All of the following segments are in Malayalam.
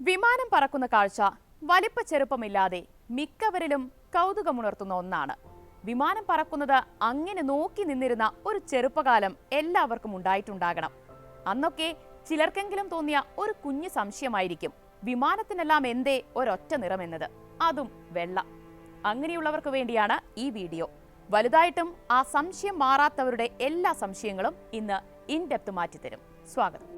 വിമാനം പറക്കുന്ന കാഴ്ച വലിപ്പ ചെറുപ്പമില്ലാതെ മിക്കവരിലും കൗതുകമുണർത്തുന്ന ഒന്നാണ്. വിമാനം പറക്കുന്നത് അങ്ങനെ നോക്കി നിന്നിരുന്ന ഒരു ചെറുപ്പകാലം എല്ലാവർക്കും ഉണ്ടായിട്ടുണ്ടാകണം. അന്നൊക്കെ ചിലർക്കെങ്കിലും തോന്നിയ ഒരു കുഞ്ഞു സംശയമായിരിക്കും വിമാനത്തിനെല്ലാം എന്തേ ഒരൊറ്റ നിറമെന്നത്? അതും വെള്ള. അങ്ങനെയുള്ളവർക്ക് വേണ്ടിയാണ് ഈ വീഡിയോ. വലുതായിട്ടും ആ സംശയം മാറാത്തവരുടെ എല്ലാ സംശയങ്ങളും ഇന്ന് ഇൻ ഡെപ്ത് മാറ്റിത്തരും. സ്വാഗതം.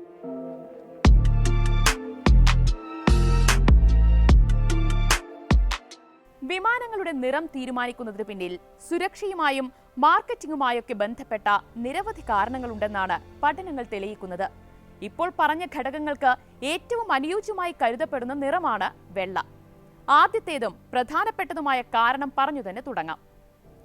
വിമാനങ്ങളുടെ നിറം തീരുമാനിക്കുന്നതിന് പിന്നിൽ സുരക്ഷയുമായും മാർക്കറ്റിംഗുമായൊക്കെ ബന്ധപ്പെട്ട നിരവധി കാരണങ്ങളുണ്ടെന്നാണ് പഠനങ്ങൾ തെളിയിക്കുന്നത്. ഇപ്പോൾ പറഞ്ഞ ഘടകങ്ങൾക്ക് ഏറ്റവും അനുയോജ്യമായി കരുതപ്പെടുന്ന നിറമാണ് വെള്ള. ആദ്യത്തേതും പ്രധാനപ്പെട്ടതുമായ കാരണം പറഞ്ഞു തന്നെ തുടങ്ങാം.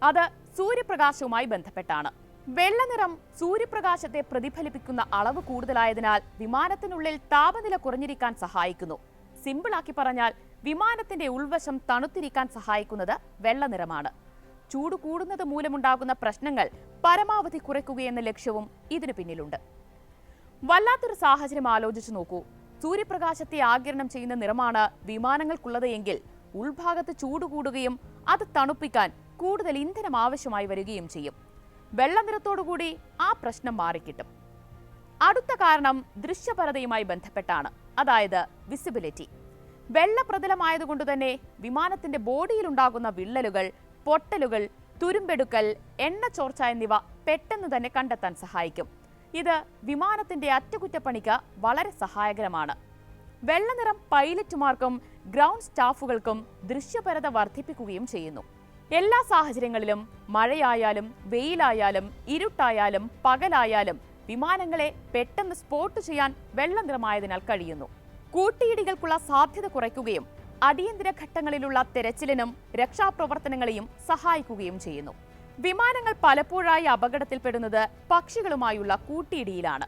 അത് സൂര്യപ്രകാശവുമായി ബന്ധപ്പെട്ടാണ്. വെള്ള നിറം സൂര്യപ്രകാശത്തെ പ്രതിഫലിപ്പിക്കുന്ന അളവ് കൂടുതലായതിനാൽ വിമാനത്തിനുള്ളിൽ താപനില കുറഞ്ഞിരിക്കാൻ സഹായിക്കുന്നു. സിമ്പിളാക്കി പറഞ്ഞാൽ വിമാനത്തിന്റെ ഉൾവശം തണുത്തിരിക്കാൻ സഹായിക്കുന്നത് വെള്ള നിറമാണ് ചൂട് കൂടുന്നത് മൂലമുണ്ടാകുന്ന പ്രശ്നങ്ങൾ പരമാവധി കുറയ്ക്കുകയെന്ന ലക്ഷ്യവും ഇതിനു പിന്നിലുണ്ട്. വല്ലാത്തൊരു സാഹചര്യം ആലോചിച്ചു നോക്കൂ. സൂര്യപ്രകാശത്തെ ആകിരണം ചെയ്യുന്ന നിറമാണ് വിമാനങ്ങൾക്കുള്ളത് എങ്കിൽ ഉൾഭാഗത്ത് ചൂട് കൂടുകയും അത് തണുപ്പിക്കാൻ കൂടുതൽ ഇന്ധനം ആവശ്യമായി വരികയും ചെയ്യും. വെള്ള നിറത്തോടുകൂടി ആ പ്രശ്നം മാറിക്കിട്ടും. അടുത്ത കാരണം ദൃശ്യപരതയുമായി ബന്ധപ്പെട്ടാണ്. അതായത് വിസിബിലിറ്റി. വെള്ള പ്രതലമായതുകൊണ്ട് തന്നെ വിമാനത്തിന്റെ ബോഡിയിൽ ഉണ്ടാകുന്ന വിള്ളലുകൾ പൊട്ടലുകൾ തുരുമ്പെടുക്കൽ എണ്ണ ചോർച്ച എന്നിവ പെട്ടെന്ന് തന്നെ കണ്ടെത്താൻ സഹായിക്കും. ഇത് വിമാനത്തിന്റെ അറ്റകുറ്റപ്പണിക്ക് വളരെ സഹായകരമാണ്. വെള്ളനിറം പൈലറ്റുമാർക്കും ഗ്രൗണ്ട് സ്റ്റാഫുകൾക്കും ദൃശ്യപരത വർദ്ധിപ്പിക്കുകയും ചെയ്യുന്നു. എല്ലാ സാഹചര്യങ്ങളിലും മഴയായാലും വെയിലായാലും ഇരുട്ടായാലും പകലായാലും വിമാനങ്ങളെ പെട്ടെന്ന് സ്പോട്ട് ചെയ്യാൻ വെള്ളനിറമായതിനാൽ കഴിയുന്നു. കൂട്ടിയിടികൾക്കുള്ള സാധ്യത കുറയ്ക്കുകയും അടിയന്തര ഘട്ടങ്ങളിലുള്ള തെരച്ചിലിനും രക്ഷാപ്രവർത്തനങ്ങളെയും സഹായിക്കുകയും ചെയ്യുന്നു. വിമാനങ്ങൾ പലപ്പോഴായി അപകടത്തിൽപ്പെടുന്നത് പക്ഷികളുമായുള്ള കൂട്ടിയിടിയിലാണ്.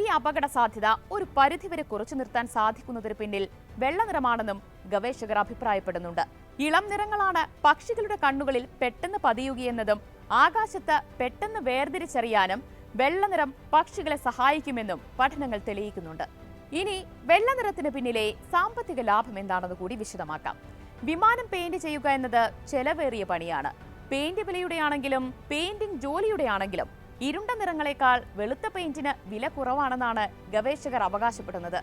ഈ അപകട സാധ്യത ഒരു പരിധിവരെ കുറച്ചു നിർത്താൻ സാധിക്കുന്നതിന് പിന്നിൽ വെള്ളനിറമാണെന്നും ഗവേഷകർ അഭിപ്രായപ്പെടുന്നുണ്ട്. ഇളം നിറങ്ങളാണ് പക്ഷികളുടെ കണ്ണുകളിൽ പെട്ടെന്ന് പതിയുകയെന്നതും ആകാശത്ത് പെട്ടെന്ന് വേർതിരിച്ചറിയാനും വെള്ളനിറം പക്ഷികളെ സഹായിക്കുമെന്നും പഠനങ്ങൾ തെളിയിക്കുന്നുണ്ട്. ഇനി വെള്ളനിറത്തിന് പിന്നിലെ സാമ്പത്തിക ലാഭം എന്താണെന്ന് കൂടി വിശദമാക്കാം. വിമാനം പെയിന്റ് ചെയ്യുക എന്നത് ചെലവേറിയ പണിയാണ്. പെയിന്റ് വിലയുടെയാണെങ്കിലും പെയിന്റിംഗ് ജോലിയുടെയാണെങ്കിലും ഇരുണ്ട നിറങ്ങളെക്കാൾ വെളുത്ത പെയിന്റിന് വില കുറവാണെന്നാണ് ഗവേഷകർ അവകാശപ്പെടുന്നത്.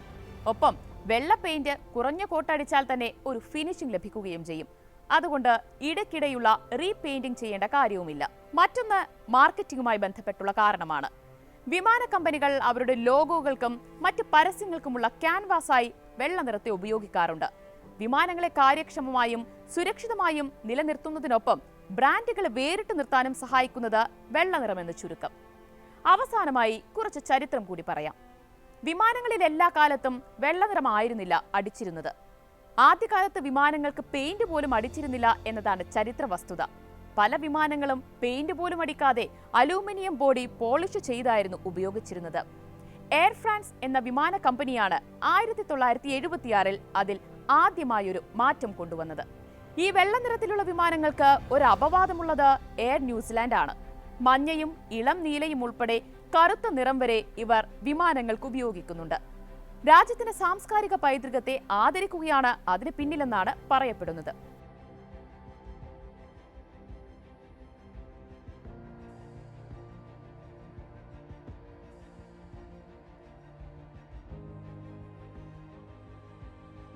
ഒപ്പം വെള്ള പെയിന്റ് കുറഞ്ഞ കോട്ടടിച്ചാൽ തന്നെ ഒരു ഫിനിഷിംഗ് ലഭിക്കുകയും ചെയ്യും. അതുകൊണ്ട് ഇടയ്ക്കിടെയുള്ള റീപെയിന്റിംഗ് ചെയ്യേണ്ട കാര്യവുമില്ല. മറ്റൊന്ന് മാർക്കറ്റിംഗുമായി ബന്ധപ്പെട്ടുള്ള കാരണമാണ്. വിമാന കമ്പനികൾ അവരുടെ ലോഗോകൾക്കും മറ്റ് പരസ്യങ്ങൾക്കുമുള്ള ക്യാൻവാസായി വെള്ള നിറത്തെ ഉപയോഗിക്കാറുണ്ട്. വിമാനങ്ങളെ കാര്യക്ഷമമായും സുരക്ഷിതമായും നിലനിർത്തുന്നതിനൊപ്പം ബ്രാൻഡുകളെ വേറിട്ട് നിർത്താനും സഹായിക്കുന്നത് വെള്ള ചുരുക്കം. അവസാനമായി കുറച്ച് ചരിത്രം കൂടി പറയാം. വിമാനങ്ങളിൽ എല്ലാ കാലത്തും വെള്ള നിറമായിരുന്നില്ല അടിച്ചിരുന്നത്. ആദ്യകാലത്ത് വിമാനങ്ങൾക്ക് പെയിന്റ് പോലും അടിച്ചിരുന്നില്ല എന്നതാണ് ചരിത്ര വസ്തുത. പല വിമാനങ്ങളും പെയിന്റ് പോലും അടിക്കാതെ അലൂമിനിയം ബോഡി പോളിഷ് ചെയ്തായിരുന്നു ഉപയോഗിച്ചിരുന്നത്. എയർ ഫ്രാൻസ് എന്ന വിമാന കമ്പനിയാണ് ആയിരത്തി തൊള്ളായിരത്തി എഴുപത്തിയാറിൽ അതിൽ ആദ്യമായൊരു മാറ്റം കൊണ്ടുവന്നത്. ഈ വെള്ള നിറത്തിലുള്ള വിമാനങ്ങൾക്ക് ഒരു അപവാദമുള്ളത് എയർ ന്യൂസിലാൻഡ് ആണ് മഞ്ഞയും ഇളം നീലയും ഉൾപ്പെടെ കറുത്ത നിറം വരെ ഇവർ വിമാനങ്ങൾക്ക് ഉപയോഗിക്കുന്നുണ്ട്. രാജ്യത്തിന്റെ സാംസ്കാരിക പൈതൃകത്തെ ആദരിക്കുകയാണ് അതിന് പിന്നിലെന്നാണ് പറയപ്പെടുന്നത്.